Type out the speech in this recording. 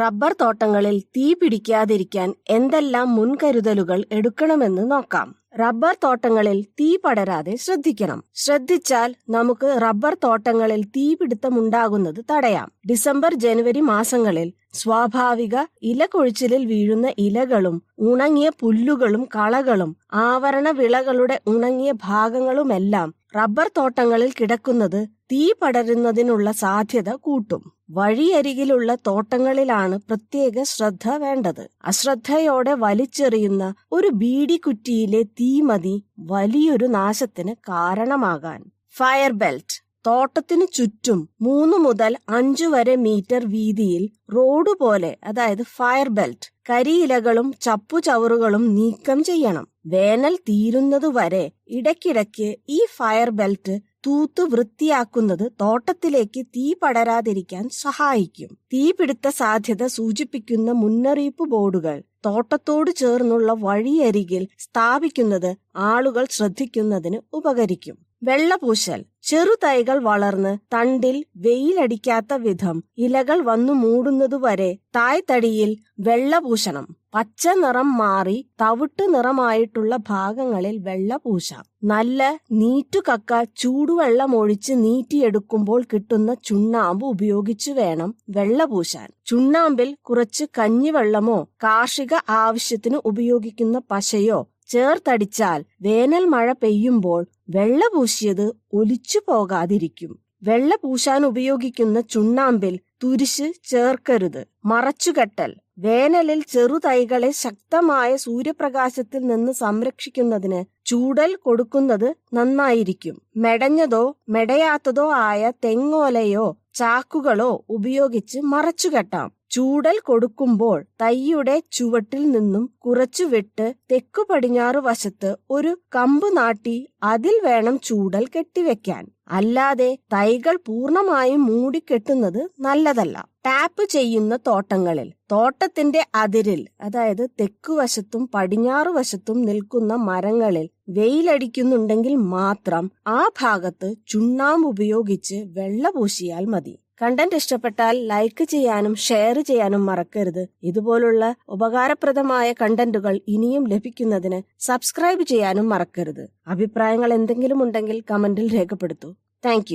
Rubber തോട്ടങ്ങളിൽ തീ പിടിക്കാതിരിക്കാൻ എന്തെല്ലാം മുൻകരുതലുകൾ എടുക്കണമെന്ന് നോക്കാം. റബ്ബർ തോട്ടങ്ങളിൽ തീ പടരാതെ ശ്രദ്ധിക്കണം. ശ്രദ്ധിച്ചാൽ നമുക്ക് റബ്ബർ തോട്ടങ്ങളിൽ തീപിടുത്തമുണ്ടാകുന്നത് തടയാം. ഡിസംബർ ജനുവരി മാസങ്ങളിൽ സ്വാഭാവിക ഇലകൊഴിച്ചിലിൽ വീഴുന്ന ഇലകളും ഉണങ്ങിയ പുല്ലുകളും കളകളും ആവരണ വിളകളുടെ ഉണങ്ങിയ ഭാഗങ്ങളുമെല്ലാം റബ്ബർ തോട്ടങ്ങളിൽ കിടക്കുന്നത് തീ പടരുന്നതിനുള്ള സാധ്യത കൂട്ടും. വഴിയരികിലുള്ള തോട്ടങ്ങളിലാണ് പ്രത്യേക ശ്രദ്ധ വേണ്ടത്. അശ്രദ്ധയോടെ വലിച്ചെറിയുന്ന ഒരു ബീഡിക്കുറ്റിയിലെ തീമതി വലിയൊരു നാശത്തിന് കാരണമാകാൻ. Fire belt. തോട്ടത്തിനു ചുറ്റും മൂന്ന് മുതൽ അഞ്ചു വരെ മീറ്റർ വീതിയിൽ റോഡ് പോലെ അതായത് ഫയർ ബെൽറ്റ് കരിയിലകളും ചപ്പുചവറുകളും നീക്കം ചെയ്യണം. വേനൽ തീരുന്നതുവരെ ഇടയ്ക്കിടയ്ക്ക് ഈ ഫയർ ബെൽറ്റ് തൂത്ത് വൃത്തിയാക്കുന്നത് തോട്ടത്തിലേക്ക് തീ പടരാതിരിക്കാൻ സഹായിക്കും. തീപിടുത്ത സാധ്യത സൂചിപ്പിക്കുന്ന മുന്നറിയിപ്പ് ബോർഡുകൾ തോട്ടത്തോട് ചേർന്നുള്ള വഴിയരികിൽ സ്ഥാപിക്കുന്നത് ആളുകൾ ശ്രദ്ധിക്കുന്നതിന് ഉപകരിക്കും. വെള്ളപൂശൽ. ചെറുതൈകൾ വളർന്ന് തണ്ടിൽ വെയിലടിക്കാത്ത വിധം ഇലകൾ വന്നു മൂടുന്നതുവരെ തായ്തടിയിൽ വെള്ളപൂശണം. പച്ച നിറം മാറി തവിട്ട് നിറമായിട്ടുള്ള ഭാഗങ്ങളിൽ വെള്ള പൂശാം നല്ല നീറ്റുകക്ക ചൂടുവെള്ളം ഒഴിച്ച് നീറ്റിയെടുക്കുമ്പോൾ കിട്ടുന്ന ചുണ്ണാമ്പ് ഉപയോഗിച്ചു വേണം വെള്ളപൂശാൻ. ചുണ്ണാമ്പിൽ കുറച്ച് കഞ്ഞിവെള്ളമോ കാർഷിക ആവശ്യത്തിന് ഉപയോഗിക്കുന്ന പശയോ ചേർത്തടിച്ചാൽ വേനൽ മഴ പെയ്യുമ്പോൾ വെള്ള പൂശിയത് ഒലിച്ചു പോകാതിരിക്കും. വെള്ള പൂശാൻ ഉപയോഗിക്കുന്ന ചുണ്ണാമ്പിൽ തുരിശ് ചേർക്കരുത്. മറച്ചുകെട്ടൽ. വേനലിൽ ചെറുതൈകളെ ശക്തമായ സൂര്യപ്രകാശത്തിൽ നിന്ന് സംരക്ഷിക്കുന്നതിന് ചൂടൽ കൊടുക്കുന്നത് നന്നായിരിക്കും. മെടഞ്ഞതോ മെടയാത്തതോ ആയ തെങ്ങോലയോ ചാക്കുകളോ ഉപയോഗിച്ച് മറച്ചുകെട്ടാം. ചൂടൽ കൊടുക്കുമ്പോൾ തൈയുടെ ചുവട്ടിൽ നിന്നും കുറച്ചു വിട്ട് തെക്കു പടിഞ്ഞാറ് വശത്ത് ഒരു കമ്പ് നാട്ടി അതിൽ വേണം ചൂടൽ കെട്ടിവെക്കാൻ. അല്ലാതെ തൈകൾ പൂർണമായും മൂടിക്കെട്ടുന്നത് നല്ലതല്ല. ടാപ്പ് ചെയ്യുന്ന തോട്ടങ്ങളിൽ തോട്ടത്തിന്റെ അതിരിൽ അതായത് തെക്കുവശത്തും പടിഞ്ഞാറ് വശത്തും നിൽക്കുന്ന മരങ്ങളിൽ വെയിലടിക്കുന്നുണ്ടെങ്കിൽ മാത്രം ആ ഭാഗത്ത് ചുണ്ണാമ്പ് ഉപയോഗിച്ച് വെള്ള പൂശിയാൽ മതി. കണ്ടന്റ് ഇഷ്ടപ്പെട്ടാൽ ലൈക്ക് ചെയ്യാനും ഷെയർ ചെയ്യാനും മറക്കരുത്. ഇതുപോലുള്ള ഉപകാരപ്രദമായ കണ്ടന്റുകൾ ഇനിയും ലഭിക്കുന്നതിന് സബ്സ്ക്രൈബ് ചെയ്യാനും മറക്കരുത്. അഭിപ്രായങ്ങൾ എന്തെങ്കിലും ഉണ്ടെങ്കിൽ കമന്റിൽ രേഖപ്പെടുത്തൂ. താങ്ക്